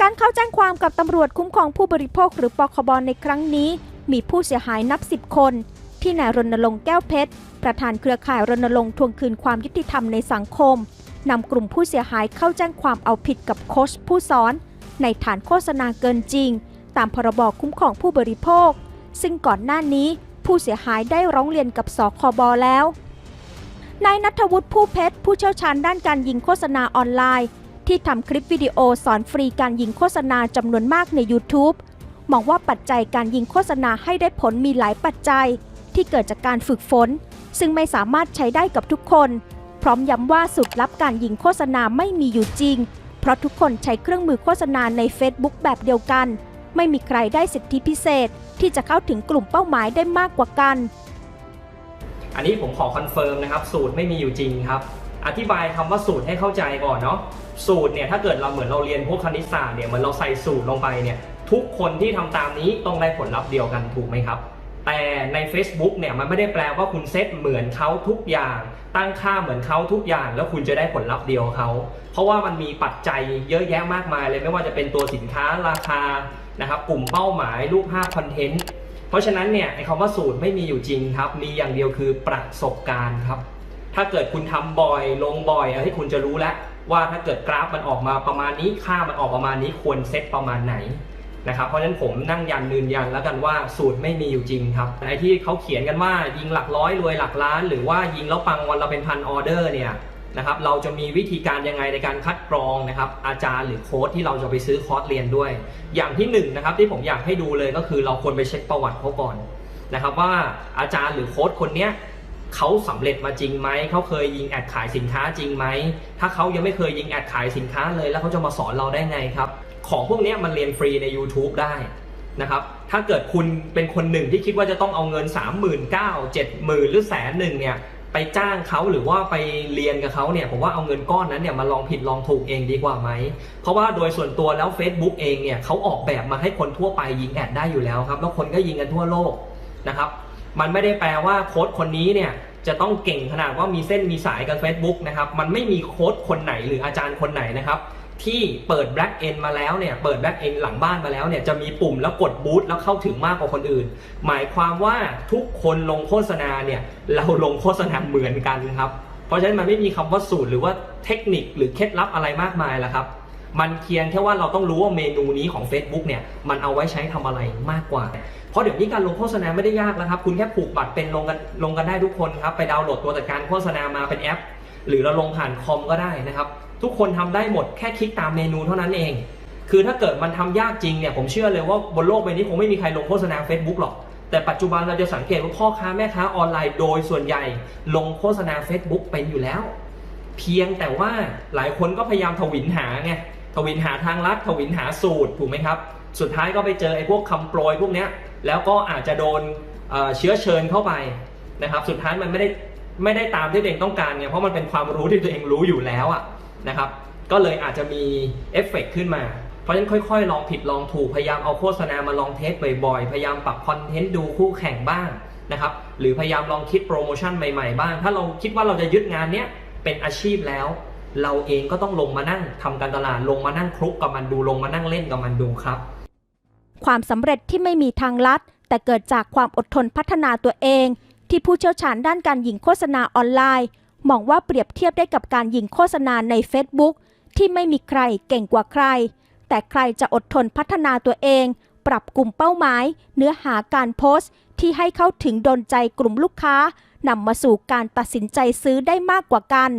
การเข้าแจ้งความกับตำรวจคุ้มครองผู้บริโภคหรือปคบในครั้งนี้ มีผู้เสียหายนับสิบคน ที่นายรณรงค์แก้วเพชร ประธานเครือข่ายรณรงค์ทวงคืนความยุติธรรมในสังคมนำกลุ่มผู้เสียหายเข้าแจ้งความเอาผิดกับโค้ชผู้สอน ในฐานโฆษณาเกินจริง ตามพรบคุ้มครองผู้บริโภค ซึ่งก่อนหน้านี้ผู้เสียหายได้ร้องเรียนกับสคบแล้วนายนัทวุฒิผู้เพชรผู้เชี่ยวชาญด้านการยิงโฆษณาออนไลน์ ที่ทำคลิปวิดีโอสอนฟรีการยิงโฆษณาจำนวนมากใน YouTube มองว่าปัจจัยการยิงโฆษณาให้ได้ผลมีหลายปัจจัย ที่เกิดจากการฝึกฝน ซึ่งไม่สามารถใช้ได้กับทุกคน พร้อมย้ำว่าสูตรลับการยิงโฆษณาไม่มีอยู่จริง เพราะทุกคนใช้เครื่องมือโฆษณาใน Facebook แบบเดียวกัน ไม่มีใครได้สิทธิพิเศษ ที่จะเข้าถึงกลุ่มเป้าหมายได้มากกว่ากัน อันนี้ผมขอคอนเฟิร์มนะครับสูตรไม่มีอยู่จริงครับ อธิบายคำว่าสูตรให้เข้าใจก่อนเนาะสูตรเนี่ยถ้าเกิดเราเหมือนเราเรียนพวกคณิตศาสตร์เนี่ยเหมือนเราใส่สูตรลงไปเนี่ยทุกคนที่ทำตามนี้ต้องได้ผลลัพธ์เดียวกันถูกไหมครับ แต่ใน Facebook เนี่ยมันไม่ได้แปลว่าคุณเซตเหมือนเขาทุกอย่าง ตั้งค่าเหมือนเขาทุกอย่าง แล้วคุณจะได้ผลลัพธ์เดียวเขา เพราะว่ามันมีปัจจัยเยอะแยะมากมายเลยไม่ว่าจะเป็นตัวสินค้าราคานะครับกลุ่มเป้าหมายรูปภาพคอนเทนต์เพราะฉะนั้นเนี่ยไอ้คำว่าสูตรไม่มีอยู่จริงครับ มีอย่างเดียวคือประสบการณ์ครับ ถ้าเกิดคุณทำบ่อยลงบ่อยให้คุณจะรู้แล้วว่าถ้าเกิดกราฟมันออกมาประมาณนี้ค่ามันออกประมาณนี้ควรเซตประมาณไหนนะครับเพราะฉะนั้นผมนั่งยันยืนยันแล้วกันว่าสูตรไม่มีอยู่จริงครับไอ้ที่เขาเขียนกันว่ายิงหลักร้อยรวยหลักล้าน หรือว่ายิงแล้วปังวันละเป็นพันออเดอร์เนี่ยนะครับเราจะมีวิธีการยังไงในการคัดกรองนะครับอาจารย์หรือโค้ดที่เราจะไปซื้อคอร์สเรียนด้วย อย่างที่หนึ่งนะครับที่ผมอยากให้ดูเลยก็คือเราควรไปเช็คประวัติเขาก่อนนะครับว่าอาจารย์หรือโค้ชคนเนี้ย เขาสำเร็จมาจริงไหม เขาเคยยิงแอดขายสินค้าจริงไหม ถ้าเขายังไม่เคยยิงแอดขายสินค้าเลย แล้วเขาจะมาสอนเราได้ไงครับ ของพวกนี้มันเรียนฟรีใน YouTube ได้นะครับ ถ้าเกิดคุณเป็นคนหนึ่งที่คิดว่าจะต้องเอาเงิน 3 9 0 0 0 7 0 0 0หรือแสนหนึ่งเนี่ยไปจ้างเขาหรือว่าไปเรียนกับเขาเนี่ยผมว่าเอาเงินก้อนนั้นเนี่ยมาลองผิดลองถูกเองดีกว่าไหม เพราะว่าโดยส่วนตัวแล้ว Facebook เองเนี่ยเขาออกแบบมาให้คนทั่วไปยิงแอดได้อยู่แล้วครับ แล้วคนก็ยิงกันทั่วโลกนะครับ มันไม่ได้แปลว่าโค้ดคนนี้เนี่ยจะต้องเก่งขนาดว่ามีเส้นมีสายกับ Facebook นะครับ มันไม่มีโค้ดคนไหนหรืออาจารย์คนไหนนะครับ ที่เปิด Black End มาแล้วเนี่ย เปิด Black End หลังบ้านมาแล้วเนี่ย จะมีปุ่มแล้วกดบูตแล้วเข้าถึงมากกว่าคนอื่น หมายความว่าทุกคนลงโฆษณาเนี่ย เราลงโฆษณาเหมือนกันครับ เพราะฉะนั้นมันไม่มีคำว่าสูตรหรือว่าเทคนิคหรือเคล็ดลับอะไรมากมายละครับ มันเพียงแค่ว่าเราต้องรู้ว่าเมนูนี้ของ Facebook เนี่ยมันเอาไว้ใช้ทำอะไรมากกว่า เพราะเดี๋ยวนี้การลงโฆษณาไม่ได้ยากแล้วครับ คุณแค่ผูกบัตรเป็นลงกันลงกันได้ทุกคนครับ ไปดาวน์โหลดตัวจัดการโฆษณามาเป็นแอป หรือเราลงผ่านคอมก็ได้นะครับ ทุกคนทำได้หมดแค่คลิกตามเมนูเท่านั้นเอง คือถ้าเกิดมันทำยากจริงเนี่ยผมเชื่อเลยว่าบนโลกใบนี้คงไม่มีใครลงโฆษณา Facebook หรอกแต่ปัจจุบันเราจะสังเกตว่าพ่อค้าแม่ค้าออนไลน์โดยส่วนใหญ่ลงโฆษณา Facebook เป็นอยู่แล้ว เพียงแต่ว่าหลายคนก็พยายามทวินหาไง ทวินหาทางลัดทวินหาสูตรถูกไหมครับ สุดท้ายก็ไปเจอไอ้พวกคำโปรยพวกเนี้ยแล้วก็อาจจะโดนเชื้อเชิญเข้าไปนะครับ สุดท้ายมันไม่ได้ไม่ได้ตามที่ตัวเองต้องการไงเพราะมันเป็นความรู้ที่ตัวเองรู้อยู่แล้วอะนะครับ ก็เลยอาจจะมีเอฟเฟกต์ขึ้นมา เพราะฉะนั้นค่อยๆ ลองผิดลองถูกพยายามเอาโฆษณามาลองเทสบ่อยๆ พยายามปรับคอนเทนต์ดูคู่แข่งบ้างนะครับ หรือพยายามลองคิดโปรโมชั่นใหม่ๆบ้าง ถ้าเราคิดว่าเราจะยึดงานเนี้ยเป็นอาชีพแล้ว เราเองก็ต้องลงมานั่งทำการตลาดลงมานั่งคลุกกับมันดูลงมานั่งเล่นกับมันดูครับ ความสำเร็จที่ไม่มีทางลัด แต่เกิดจากความอดทนพัฒนาตัวเอง ที่ผู้เชี่ยวชาญด้านการยิงโฆษณาออนไลน์ มองว่าเปรียบเทียบได้กับการยิงโฆษณาใน Facebook ที่ไม่มีใครเก่งกว่าใคร แต่ใครจะอดทนพัฒนาตัวเอง ปรับกลุ่มเป้าหมาย เนื้อหาการโพสต์ ที่ให้เข้าถึงโดนใจกลุ่มลูกค้านำมาสู่การตัดสินใจซื้อได้มากกว่ากัน